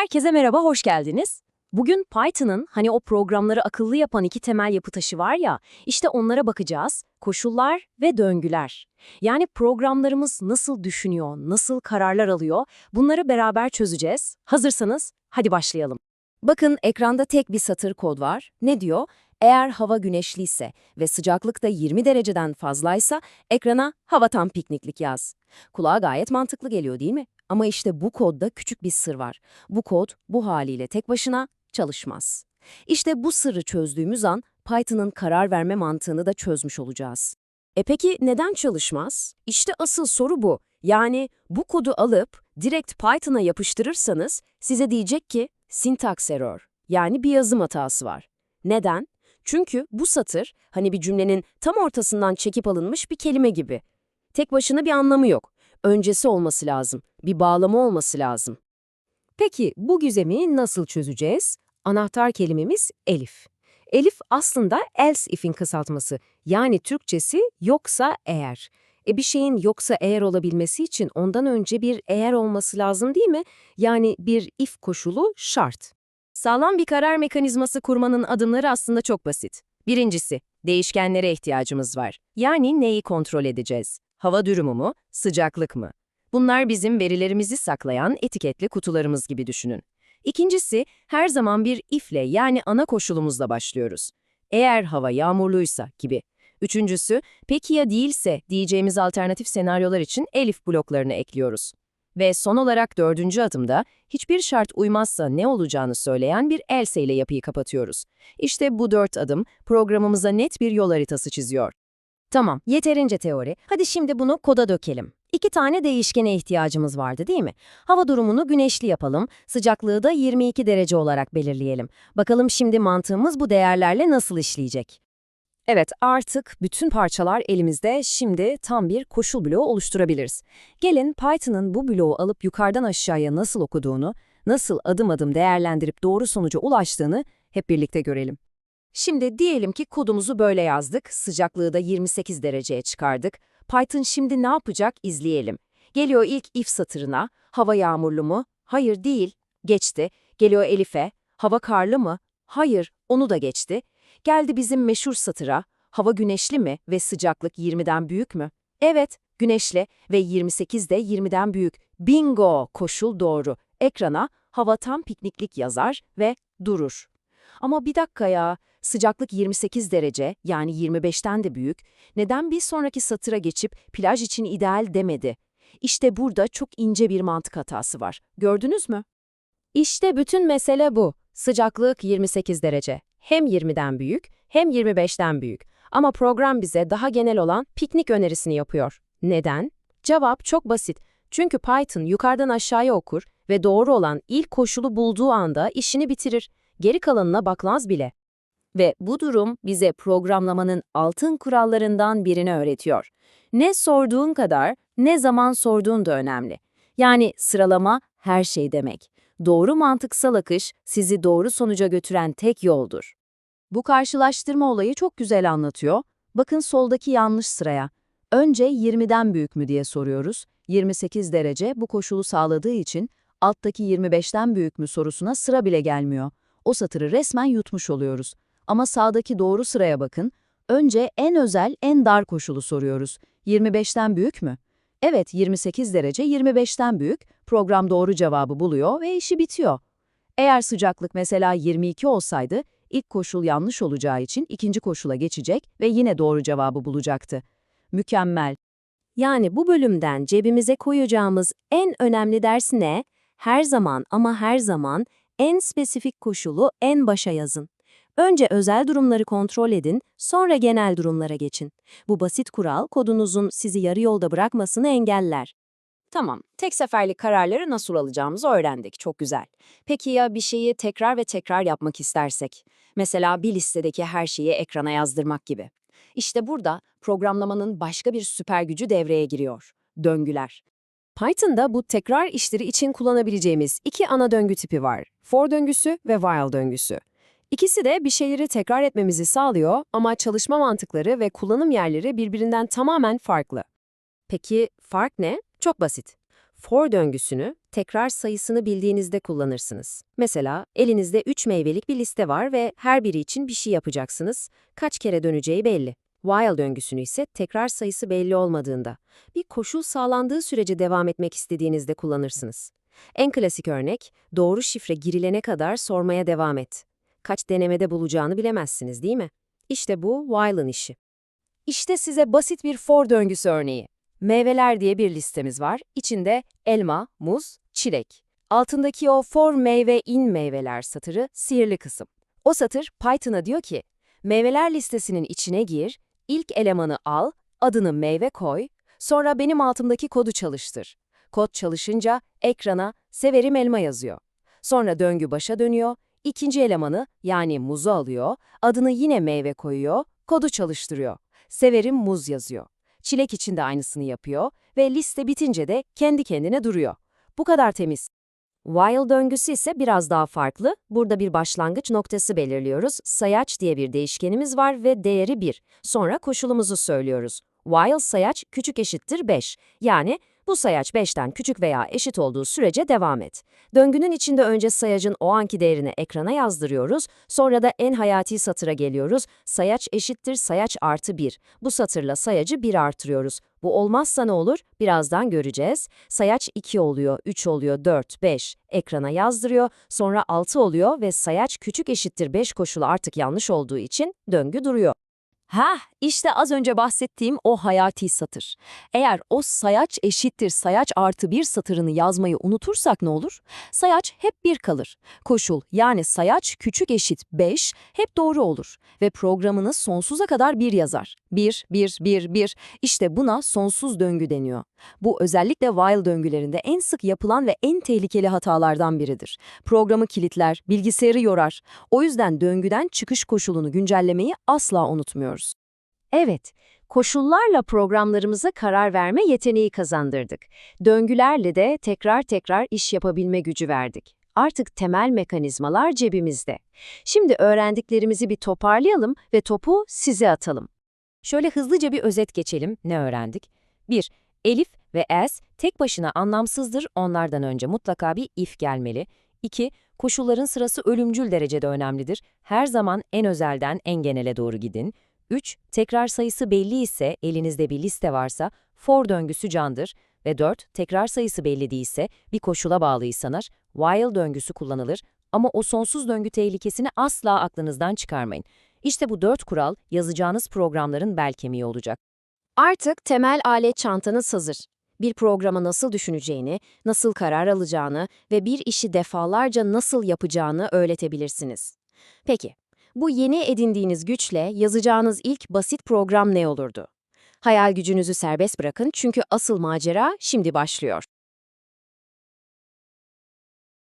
Herkese merhaba, hoş geldiniz. Bugün Python'ın hani o programları akıllı yapan iki temel yapı taşı var ya, işte onlara bakacağız. Koşullar ve döngüler. Yani programlarımız nasıl düşünüyor, nasıl kararlar alıyor, bunları beraber çözeceğiz. Hazırsanız hadi başlayalım. Bakın ekranda tek bir satır kod var. Ne diyor? Eğer hava güneşliyse ve sıcaklık da 20 dereceden fazlaysa ekrana hava tam pikniklik yaz. Kulağa gayet mantıklı geliyor değil mi? Ama işte bu kodda küçük bir sır var. Bu kod bu haliyle tek başına çalışmaz. İşte bu sırrı çözdüğümüz an Python'ın karar verme mantığını da çözmüş olacağız. E peki neden çalışmaz? İşte asıl soru bu. Yani bu kodu alıp direkt Python'a yapıştırırsanız size diyecek ki syntax error yani bir yazım hatası var. Neden? Çünkü bu satır hani bir cümlenin tam ortasından çekip alınmış bir kelime gibi. Tek başına bir anlamı yok. Öncesi olması lazım. Bir bağlama olması lazım. Peki bu gizemi nasıl çözeceğiz? Anahtar kelimemiz elif. Elif aslında else if'in kısaltması. Yani Türkçesi yoksa eğer. E bir şeyin yoksa eğer olabilmesi için ondan önce bir eğer olması lazım değil mi? Yani bir if koşulu şart. Sağlam bir karar mekanizması kurmanın adımları aslında çok basit. Birincisi, değişkenlere ihtiyacımız var. Yani neyi kontrol edeceğiz? Hava durumu mu, sıcaklık mı? Bunlar bizim verilerimizi saklayan etiketli kutularımız gibi düşünün. İkincisi, her zaman bir if'le yani ana koşulumuzla başlıyoruz. Eğer hava yağmurluysa gibi. Üçüncüsü, peki ya değilse diyeceğimiz alternatif senaryolar için elif bloklarını ekliyoruz. Ve son olarak dördüncü adımda hiçbir şart uymazsa ne olacağını söyleyen bir else ile yapıyı kapatıyoruz. İşte bu dört adım programımıza net bir yol haritası çiziyor. Tamam, yeterince teori. Hadi şimdi bunu koda dökelim. İki tane değişkene ihtiyacımız vardı değil mi? Hava durumunu güneşli yapalım, sıcaklığı da 22 derece olarak belirleyelim. Bakalım şimdi mantığımız bu değerlerle nasıl işleyecek? Evet, artık bütün parçalar elimizde. Şimdi tam bir koşul bloğu oluşturabiliriz. Gelin Python'ın bu bloğu alıp yukarıdan aşağıya nasıl okuduğunu, nasıl adım adım değerlendirip doğru sonuca ulaştığını hep birlikte görelim. Şimdi diyelim ki kodumuzu böyle yazdık, sıcaklığı da 28 dereceye çıkardık. Python şimdi ne yapacak izleyelim. Geliyor ilk if satırına, hava yağmurlu mu? Hayır değil, geçti. Geliyor Elif'e, hava karlı mı? Hayır, onu da geçti. Geldi bizim meşhur satıra, hava güneşli mi ve sıcaklık 20'den büyük mü? Evet, güneşli ve 28 de 20'den büyük. Bingo, koşul doğru. Ekrana hava tam pikniklik yazar ve durur. Ama bir dakika ya, sıcaklık 28 derece yani 25'ten de büyük. Neden bir sonraki satıra geçip plaj için ideal demedi? İşte burada çok ince bir mantık hatası var. Gördünüz mü? İşte bütün mesele bu. Sıcaklık 28 derece. Hem 20'den büyük hem 25'ten büyük. Ama program bize daha genel olan piknik önerisini yapıyor. Neden? Cevap çok basit. Çünkü Python yukarıdan aşağıya okur ve doğru olan ilk koşulu bulduğu anda işini bitirir. Geri kalanına bakmaz bile. Ve bu durum bize programlamanın altın kurallarından birini öğretiyor. Ne sorduğun kadar, ne zaman sorduğun da önemli. Yani sıralama her şey demek. Doğru mantıksal akış sizi doğru sonuca götüren tek yoldur. Bu karşılaştırma olayı çok güzel anlatıyor. Bakın soldaki yanlış sıraya. Önce 20'den büyük mü diye soruyoruz. 28 derece bu koşulu sağladığı için alttaki 25'ten büyük mü sorusuna sıra bile gelmiyor. O satırı resmen yutmuş oluyoruz. Ama sağdaki doğru sıraya bakın. Önce en özel, en dar koşulu soruyoruz. 25'ten büyük mü? Evet, 28 derece 25'ten büyük. Program doğru cevabı buluyor ve işi bitiyor. Eğer sıcaklık mesela 22 olsaydı, ilk koşul yanlış olacağı için ikinci koşula geçecek ve yine doğru cevabı bulacaktı. Mükemmel. Yani bu bölümden cebimize koyacağımız en önemli ders ne? Her zaman ama her zaman en spesifik koşulu en başa yazın. Önce özel durumları kontrol edin, sonra genel durumlara geçin. Bu basit kural kodunuzun sizi yarı yolda bırakmasını engeller. Tamam, tek seferlik kararları nasıl alacağımızı öğrendik. Çok güzel. Peki ya bir şeyi tekrar ve tekrar yapmak istersek? Mesela bir listedeki her şeyi ekrana yazdırmak gibi. İşte burada programlamanın başka bir süper gücü devreye giriyor. Döngüler. Python'da bu tekrar işleri için kullanabileceğimiz iki ana döngü tipi var. For döngüsü ve while döngüsü. İkisi de bir şeyleri tekrar etmemizi sağlıyor ama çalışma mantıkları ve kullanım yerleri birbirinden tamamen farklı. Peki fark ne? Çok basit. for döngüsünü tekrar sayısını bildiğinizde kullanırsınız. Mesela elinizde 3 meyvelik bir liste var ve her biri için bir şey yapacaksınız. Kaç kere döneceği belli. While döngüsünü ise tekrar sayısı belli olmadığında, bir koşul sağlandığı sürece devam etmek istediğinizde kullanırsınız. En klasik örnek, doğru şifre girilene kadar sormaya devam et. Kaç denemede bulacağını bilemezsiniz değil mi? İşte bu while'ın işi. İşte size basit bir for döngüsü örneği. Meyveler diye bir listemiz var. İçinde elma, muz, çilek. Altındaki o for meyve in meyveler satırı sihirli kısım. O satır Python'a diyor ki, meyveler listesinin içine gir, ilk elemanı al, adını meyve koy, sonra benim altımdaki kodu çalıştır. Kod çalışınca ekrana severim elma yazıyor. Sonra döngü başa dönüyor, ikinci elemanı yani muzu alıyor, adını yine meyve koyuyor, kodu çalıştırıyor. Severim muz yazıyor. Çilek için de aynısını yapıyor ve liste bitince de kendi kendine duruyor. Bu kadar temiz. While döngüsü ise biraz daha farklı. Burada bir başlangıç noktası belirliyoruz. Sayaç diye bir değişkenimiz var ve değeri 1. Sonra koşulumuzu söylüyoruz. While sayaç küçük eşittir 5. Yani bu sayaç 5'ten küçük veya eşit olduğu sürece devam et. Döngünün içinde önce sayacın o anki değerini ekrana yazdırıyoruz, sonra da en hayati satıra geliyoruz. Sayaç eşittir sayaç artı 1. Bu satırla sayacı 1 artırıyoruz. Bu olmazsa ne olur? Birazdan göreceğiz. Sayaç 2 oluyor, 3 oluyor, 4, 5. Ekrana yazdırıyor, sonra 6 oluyor ve sayaç küçük eşittir 5 koşulu artık yanlış olduğu için döngü duruyor. Ha, işte az önce bahsettiğim o hayati satır. Eğer o sayaç eşittir sayaç artı bir satırını yazmayı unutursak ne olur? Sayaç hep bir kalır. Koşul yani sayaç küçük eşit 5 hep doğru olur ve programınız sonsuza kadar bir yazar. 1, 1, 1, 1 işte buna sonsuz döngü deniyor. Bu özellikle while döngülerinde en sık yapılan ve en tehlikeli hatalardan biridir. Programı kilitler, bilgisayarı yorar. O yüzden döngüden çıkış koşulunu güncellemeyi asla unutmuyoruz. Evet, koşullarla programlarımıza karar verme yeteneği kazandırdık. Döngülerle de tekrar tekrar iş yapabilme gücü verdik. Artık temel mekanizmalar cebimizde. Şimdi öğrendiklerimizi bir toparlayalım ve topu size atalım. Şöyle hızlıca bir özet geçelim. Ne öğrendik? 1. Elif ve es tek başına anlamsızdır, onlardan önce mutlaka bir if gelmeli. 2. Koşulların sırası ölümcül derecede önemlidir. Her zaman en özelden en genele doğru gidin. 3. Tekrar sayısı belli ise, elinizde bir liste varsa, for döngüsü candır. Ve 4. Tekrar sayısı belli değilse, bir koşula bağlıysanız, while döngüsü kullanılır ama o sonsuz döngü tehlikesini asla aklınızdan çıkarmayın. İşte bu dört kural yazacağınız programların bel kemiği olacak. Artık temel alet çantanız hazır. Bir programa nasıl düşüneceğini, nasıl karar alacağını ve bir işi defalarca nasıl yapacağını öğretebilirsiniz. Peki, bu yeni edindiğiniz güçle yazacağınız ilk basit program ne olurdu? Hayal gücünüzü serbest bırakın çünkü asıl macera şimdi başlıyor.